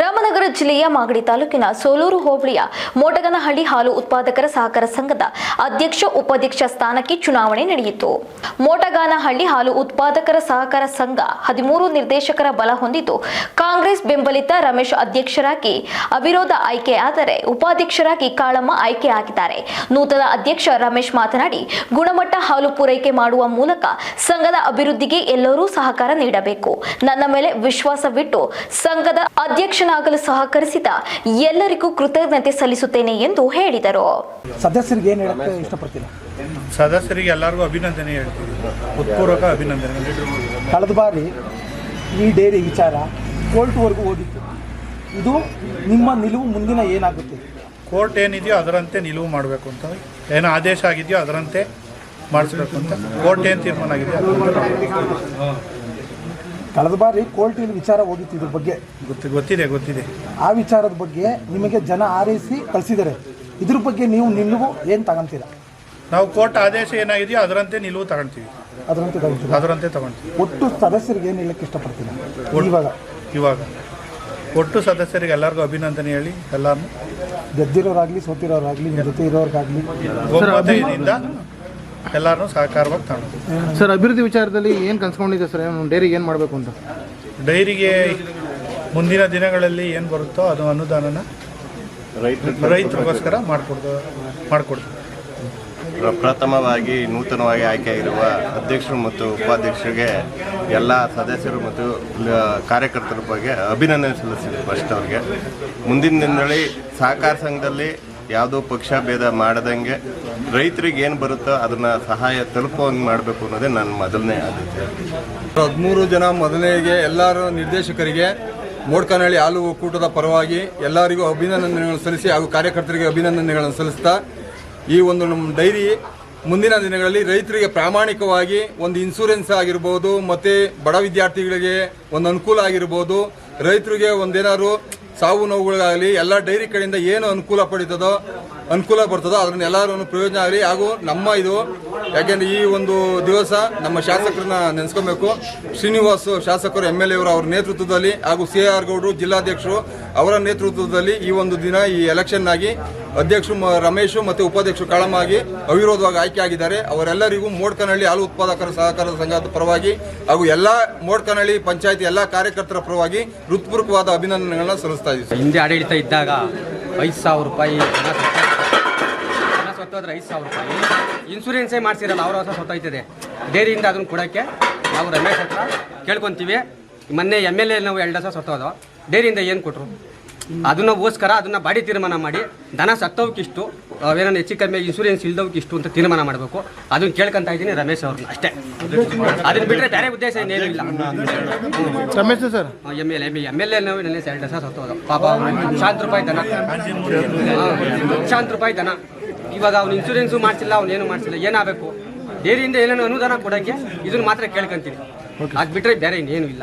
ರಾಮನಗರ ಜಿಲ್ಲೆಯ ಮಾಗಡಿ ತಾಲೂಕಿನ ಸೋಲೂರು ಹೋಬಳಿಯ ಮೋಟಗನಹಳ್ಳಿ ಹಾಲು ಉತ್ಪಾದಕರ ಸಹಕಾರ ಸಂಘದ ಅಧ್ಯಕ್ಷ ಉಪಾಧ್ಯಕ್ಷ ಸ್ಥಾನಕ್ಕೆ ಚುನಾವಣೆ ನಡೆಯಿತು. ಮೋಟಗಾನಹಳ್ಳಿ ಹಾಲು ಉತ್ಪಾದಕರ ಸಹಕಾರ ಸಂಘ ಹದಿಮೂರು ನಿರ್ದೇಶಕರ ಬಲ ಹೊಂದಿದ್ದು, ಕಾಂಗ್ರೆಸ್ ಬೆಂಬಲಿತ ರಮೇಶ್ ಅಧ್ಯಕ್ಷರಾಗಿ, ಅವಿರೋಧ ಆಯ್ಕೆಯಾದರೆ ಉಪಾಧ್ಯಕ್ಷರಾಗಿ ಕಾಳಮ್ಮ ಆಯ್ಕೆಯಾಗಿದ್ದಾರೆ ನೂತನ ಅಧ್ಯಕ್ಷ ರಮೇಶ್ ಮಾತನಾಡಿ, ಗುಣಮಟ್ಟ ಹಾಲು ಪೂರೈಕೆ ಮಾಡುವ ಮೂಲಕ ಸಂಘದ ಅಭಿವೃದ್ಧಿಗೆ ಎಲ್ಲರೂ ಸಹಕಾರ ನೀಡಬೇಕು. ನನ್ನ ಮೇಲೆ ವಿಶ್ವಾಸವಿಟ್ಟು ಸಂಘದ ಅಧ್ಯಕ್ಷನಾಗಲು ಸಹಕರಿಸಿದ ಎಲ್ಲರಿಗೂ ಕೃತಜ್ಞತೆ ಸಲ್ಲಿಸುತ್ತೇನೆ ಎಂದು ಹೇಳಿದರು. ಸದಸ್ಯರಿಗೆ ಏನು ಹೇಳಕ್ಕೆ ಇಷ್ಟಪಡ್ತೀನಿ ಸದಸ್ಯರಿಗೆ ಎಲ್ಲರಿಗೂ ಅಭಿನಂದನೆ ಹೇಳ್ತೀವಿ ಉತ್ಪೂರ್ವಕ ಅಭಿನಂದನೆ ಕಳೆದ ಬಾರಿ ಈ ಡೇರಿ ವಿಚಾರ ಕೋರ್ಟ್ವರೆಗೂ ಹೋಗಿತ್ತು. ಇದು ನಿಮ್ಮ ನಿಲುವು ಮುಂದಿನ ಏನಾಗುತ್ತೆ? ಕೋರ್ಟ್ ಏನಿದೆಯೋ ಅದರಂತೆ ನಿಲುವು ಮಾಡಬೇಕು ಅಂತ. ಏನು ಆದೇಶ ಆಗಿದೆಯೋ ಅದರಂತೆ ಮಾಡಿಸ್ಬೇಕು ಅಂತ. ಕೋರ್ಟ್ ಏನು ತೀರ್ಮಾನ ಆಗಿದೆಯೋ ಅದರಂತೆ ಮಾಡ್ಬೇಕು. ಕಳೆದ ಬಾರಿ ಕೋರ್ಟಿನ ವಿಚಾರ ಹೋಗಿತ್ತು ಇದ್ರ ಬಗ್ಗೆ. ಗೊತ್ತು ಗೊತ್ತಿದೆ ಗೊತ್ತಿದೆ. ಆ ವಿಚಾರದ ಬಗ್ಗೆ ನಿಮಗೆ ಜನ ಆರೈಸಿ ಕಳಿಸಿದ್ದಾರೆ. ಇದ್ರ ಬಗ್ಗೆ ನೀವು ನಿಲುವು ಏನು ತಗೊಂತೀರಾ? ನಾವು ಕೋರ್ಟ್ ಆದೇಶ ಏನಾಗಿದೆಯೋ ಅದರಂತೆ ನಿಲುವು ತಗೊಳ್ತೀವಿ ಅದರಂತೆ ತಗೊಂತೀರಾ? ಅದರಂತೆ ತಗೊಳ್ತೀವಿ ಒಟ್ಟು ಸದಸ್ಯರಿಗೆ ಏನು ಹೇಳಕ್ಕೆ ಇಷ್ಟಪಡ್ತೀನಿ ಇವಾಗ. ಇವಾಗ. ಒಟ್ಟು ಸದಸ್ಯರಿಗೆ ಎಲ್ಲರಿಗೂ ಅಭಿನಂದನೆ ಹೇಳಿ ಎಲ್ಲರನ್ನು ಗೆದ್ದಿರೋರಾಗಲಿ ಸೋತಿರೋರಾಗ್ಲಿ ನಿಮ್ಮ ಜೊತೆ ಇರೋರ್ಗಾಗಲಿ. ಎಲ್ಲರನ್ನೂ ಸಹಕಾರವಾಗಿ ತಗೊಂಡು ಸರ್ ಅಭಿವೃದ್ಧಿ ವಿಚಾರದಲ್ಲಿ ಏನು ಕನ್ಸ್ಕೊಂಡಿದೆ ಸರ್? ಏನು ಡೈರಿಗೆ ಏನು ಮಾಡಬೇಕು ಅಂತ? ಡೈರಿಗೆ ಮುಂದಿನ ದಿನಗಳಲ್ಲಿ ಏನು ಬರುತ್ತೋ ಅದು ಅನುದಾನನ ರೈತರಿಗೋಸ್ಕರ ಮಾಡಿಕೊಡ್ದು ಮಾಡಿಕೊಡ್ತೀವಿ ಪ್ರಥಮವಾಗಿ ನೂತನವಾಗಿ ಆಯ್ಕೆಯಾಗಿರುವ ಅಧ್ಯಕ್ಷರು ಮತ್ತು ಉಪಾಧ್ಯಕ್ಷರಿಗೆ ಎಲ್ಲ ಸದಸ್ಯರು ಮತ್ತು ಕಾರ್ಯಕರ್ತರ ಬಗ್ಗೆ ಅಭಿನಂದನೆ ಸಲ್ಲಿಸಿದೆ ಫಸ್ಟ್ ಅವ್ರಿಗೆ. ಮುಂದಿನ ದಿನದಲ್ಲಿ ಸಹಕಾರ ಸಂಘದಲ್ಲಿ ಯಾವುದೋ ಪಕ್ಷ ಭೇದ ಮಾಡದಂಗೆ ರೈತರಿಗೆ ಏನು ಬರುತ್ತೋ ಅದನ್ನು ಸಹಾಯ ತಲುಪುವಂಗೆ ಮಾಡಬೇಕು ಅನ್ನೋದೇ ನನ್ನ ಮೊದಲನೇ ಆದ್ಯತೆ. ಹದಿಮೂರು ಜನ ಮೊದಲನೇಗೆ ಎಲ್ಲರ ನಿರ್ದೇಶಕರಿಗೆ ಮೋಡ್ಕನಹಳ್ಳಿ ಹಾಲು ಒಕ್ಕೂಟದ ಪರವಾಗಿ ಎಲ್ಲರಿಗೂ ಅಭಿನಂದನೆಗಳನ್ನು ಸಲ್ಲಿಸಿ ಹಾಗೂ ಕಾರ್ಯಕರ್ತರಿಗೆ ಅಭಿನಂದನೆಗಳನ್ನು ಸಲ್ಲಿಸ್ತಾ ಈ ಒಂದು ನಮ್ಮ ಡೈರಿ ಮುಂದಿನ ದಿನಗಳಲ್ಲಿ ರೈತರಿಗೆ ಪ್ರಾಮಾಣಿಕವಾಗಿ ಒಂದು ಇನ್ಸೂರೆನ್ಸ್ ಆಗಿರ್ಬೋದು, ಮತ್ತು ಬಡ ವಿದ್ಯಾರ್ಥಿಗಳಿಗೆ ಒಂದು ಅನುಕೂಲ ಆಗಿರ್ಬೋದು, ರೈತರಿಗೆ ಒಂದೇನಾದ್ರು ಸಾವು ನೋವುಗಳಿಗಾಗಲಿ ಎಲ್ಲ ಡೈರಿ ಕಡೆಯಿಂದ ಏನು ಅನುಕೂಲ ಪಡೀತದೋ ಅನುಕೂಲ ಬರ್ತದೋ ಅದನ್ನ ಎಲ್ಲರೂ ಪ್ರಯೋಜನ ಆಗಲಿ. ಹಾಗೂ ನಮ್ಮ ಇದು, ಯಾಕೆಂದ್ರೆ ಈ ಒಂದು ದಿವಸ ನಮ್ಮ ಶಾಸಕರನ್ನ ನೆನೆಸ್ಕೊಬೇಕು. ಶ್ರೀನಿವಾಸ್ ಶಾಸಕರು, ಎಂ ಎಲ್ ಎ ಅವರು ನೇತೃತ್ವದಲ್ಲಿ ಹಾಗೂ ಸಿ ಆರ್ ಗೌಡರು, ಜಿಲ್ಲಾಧ್ಯಕ್ಷರು ಅವರ ನೇತೃತ್ವದಲ್ಲಿ ಈ ಒಂದು ದಿನ ಈ ಎಲೆಕ್ಷನ್ ಆಗಿ ಅಧ್ಯಕ್ಷರು ರಮೇಶ್ ಮತ್ತು ಉಪಾಧ್ಯಕ್ಷರು ಕಾಳಮ್ಮ ಆಗಿ ಅವಿರೋಧವಾಗಿ ಆಯ್ಕೆ ಆಗಿದ್ದಾರೆ. ಅವರೆಲ್ಲರಿಗೂ ಮೋಡ್ಕನಹಳ್ಳಿ ಹಾಲು ಉತ್ಪಾದಕರ ಸಹಕಾರ ಸಂಘದ ಪರವಾಗಿ ಹಾಗೂ ಎಲ್ಲ ಮೋಡ್ಕನಹಳ್ಳಿ ಪಂಚಾಯತಿ ಎಲ್ಲ ಕಾರ್ಯಕರ್ತರ ಪರವಾಗಿ ಹೃತ್ಪೂರ್ವಕವಾದ ಅಭಿನಂದನೆಗಳನ್ನ ಸಲ್ಲಿಸ್ತಾ ಇದ್ದೀವಿ. ಹಿಂದೆ ಆಡಳಿತ ಇದ್ದಾಗ ಐದು ಸಾವಿರ ರೂಪಾಯಿ ಸತ್ತೋದ್ರೆ ಐದು ಸಾವಿರ ರೂಪಾಯಿ. ಇನ್ಸೂರೆನ್ಸೇ ಮಾಡಿಸಿರಲ್ಲ ಅವ್ರ ಹೊಸ ಸತ್ತೋಯ್ತದೆ ಡೈರಿಯಿಂದ ಅದನ್ನು ಕೊಡೋಕ್ಕೆ ನಾವು ರಮೇಶ್ ಹತ್ರ ಕೇಳ್ಕೊತೀವಿ. ಮೊನ್ನೆ ಎಂ ಎಲ್ ಎ ನಾವು ಎರಡು ಹೊಸ ಸತ್ತೋದು ಡೈರಿಯಿಂದ ಏನು ಕೊಟ್ಟರು ಅದನ್ನಗೋಸ್ಕರ ಅದನ್ನು ಬಾಡಿ ತೀರ್ಮಾನ ಮಾಡಿ ದನ ಸತ್ತೋಕ್ಕಿಷ್ಟು ಏನಾದ್ರು ಹೆಚ್ಚು ಕಮ್ಮಿ ಇನ್ಸೂರೆನ್ಸ್ ಇಲ್ದವಕ್ಕಿಷ್ಟು ಅಂತ ತೀರ್ಮಾನ ಮಾಡಬೇಕು. ಅದನ್ನ ಕೇಳ್ಕೊಂತ ಇದ್ದೀನಿ ರಮೇಶ್ ಅವ್ರನ್ನ ಅಷ್ಟೇ. ಅದನ್ನ ಬಿಟ್ಟರೆ ಬೇರೆ ಉದ್ದೇಶ ಏನೇನು ಇಲ್ಲ. Ramesh sir. M L M M L A ನಾವು ನೆನ್ನೆ ಎರಡು ದಿವಸ ಸತ್ತೋದು ಪಾಪ ಶಾಂತ ರೂಪಾಯಿ ದನ. ಶಾಂತ ರೂಪಾಯಿ ದನ. ಇವಾಗ ಅವ್ನು ಇನ್ಸೂರೆನ್ಸು ಮಾಡ್ಸಿಲ್ಲ ಅವ್ನು ಏನು ಮಾಡ್ಸಿಲ್ಲ ಏನಾಗಬೇಕು? ಡೈರಿಯಿಂದ ಏನೇನು ಅನುದಾನ ಕೊಡೋಕ್ಕೆ ಇದನ್ನು ಮಾತ್ರ ಕೇಳ್ಕೊಂತೀನಿ. ಅದು ಬಿಟ್ಟರೆ ಬೇರೆ ಇನ್ನೇನು ಇಲ್ಲ.